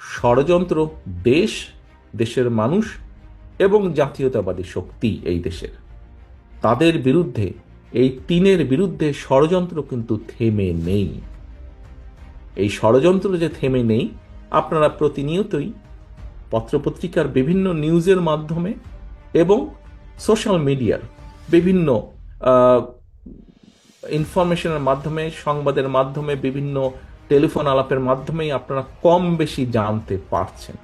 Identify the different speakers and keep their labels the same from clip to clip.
Speaker 1: ষড়যন্ত্র দেশ, দেশের মানুষ এবং জাতীয়তাবাদী শক্তি এই দেশের। তাদের বিরুদ্ধে, এই তিনের বিরুদ্ধে ষড়যন্ত্র কিন্তু থেমে নেই। এই ষড়যন্ত্র যে থেমে নেই, আপনারা প্রতিনিয়তই পত্রপত্রিকার বিভিন্ন নিউজের মাধ্যমে এবং সোশ্যাল মিডিয়ার বিভিন্ন ইনফরমেশনের মাধ্যমে, সংবাদের মাধ্যমে বিভিন্ন টেলিফোন আলাপের মাধ্যমেই আপনারা কম বেশি জানতে পারছেন।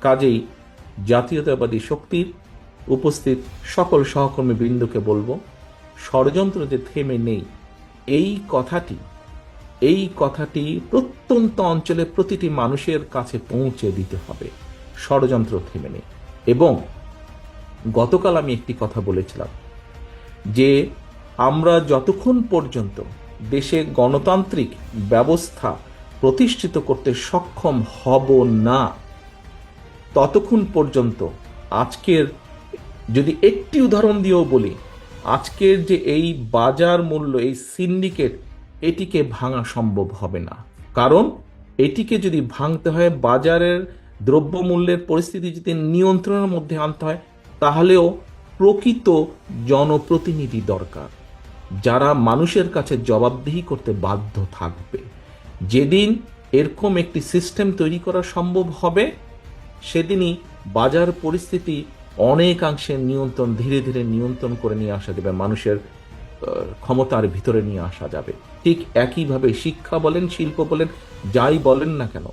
Speaker 1: কাজেই জাতীয়তাবাদী শক্তির উপস্থিত সকল সহকর্মী বৃন্দকে বলব, ষড়যন্ত্র যে থেমে নেই, এই কথাটি এই কথাটি প্রত্যন্ত অঞ্চলে প্রতিটি মানুষের কাছে পৌঁছে দিতে হবে। ষড়যন্ত্র থেমে নেই। এবং গতকাল আমি একটি কথা বলেছিলাম যে, আমরা যতক্ষণ পর্যন্ত দেশে গণতান্ত্রিক ব্যবস্থা প্রতিষ্ঠিত করতে সক্ষম হব না। ততক্ষণ পর্যন্ত আজকের, যদি একটি উদাহরণ দিয়েও বলি, আজকের যে এই বাজার মূল্য, এই সিন্ডিকেট, এটিকে ভাঙা সম্ভব হবে না। কারণ এটিকে যদি ভাঙতে হয়, বাজারের দ্রব্যমূল্যের পরিস্থিতি যদি নিয়ন্ত্রণের মধ্যে আনতে হয়, তাহলেও প্রকৃত জনপ্রতিনিধি দরকার। যারা মানুষের কাছে জবাবদিহি করতে বাধ্য থাকবে। যেদিন এরকম একটি সিস্টেম তৈরি করা সম্ভব হবে, সেদিনই বাজার পরিস্থিতি অনেকাংশে নিয়ন্ত্রণ, ধীরে ধীরে নিয়ন্ত্রণ করে নিয়ে আসা যাবে, মানুষের ক্ষমতার ভিতরে নিয়ে আসা যাবে। ঠিক একইভাবে শিক্ষা বলেন, শিল্প বলেন, যাই বলেন না কেন,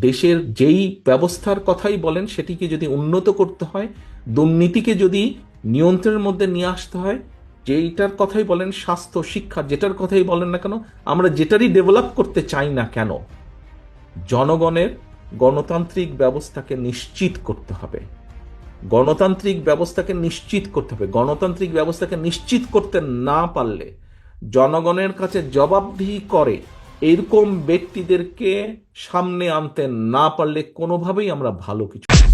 Speaker 1: দেশের যেই ব্যবস্থার কথাই বলেন, সেটিকে যদি উন্নত করতে হয়, দুর্নীতিকে যদি নিয়ন্ত্রণের মধ্যে নিয়ে আসতে হয় যেইটার কথাই বলেন স্বাস্থ্য, শিক্ষা, যেটার কথাই বলেন না কেন, আমরা যেটারই ডেভেলপ করতে চাই না কেন, জনগণের গণতান্ত্রিক ব্যবস্থাকে নিশ্চিত করতে হবে। গণতান্ত্রিক ব্যবস্থাকে নিশ্চিত করতে হবে। গণতান্ত্রিক ব্যবস্থাকে নিশ্চিত করতে না পারলে জনগণের কাছে জবাবদিহি করে এরকম ব্যক্তিদেরকে সামনে আনতে না পারলে কোনোভাবেই আমরা ভালো কিছু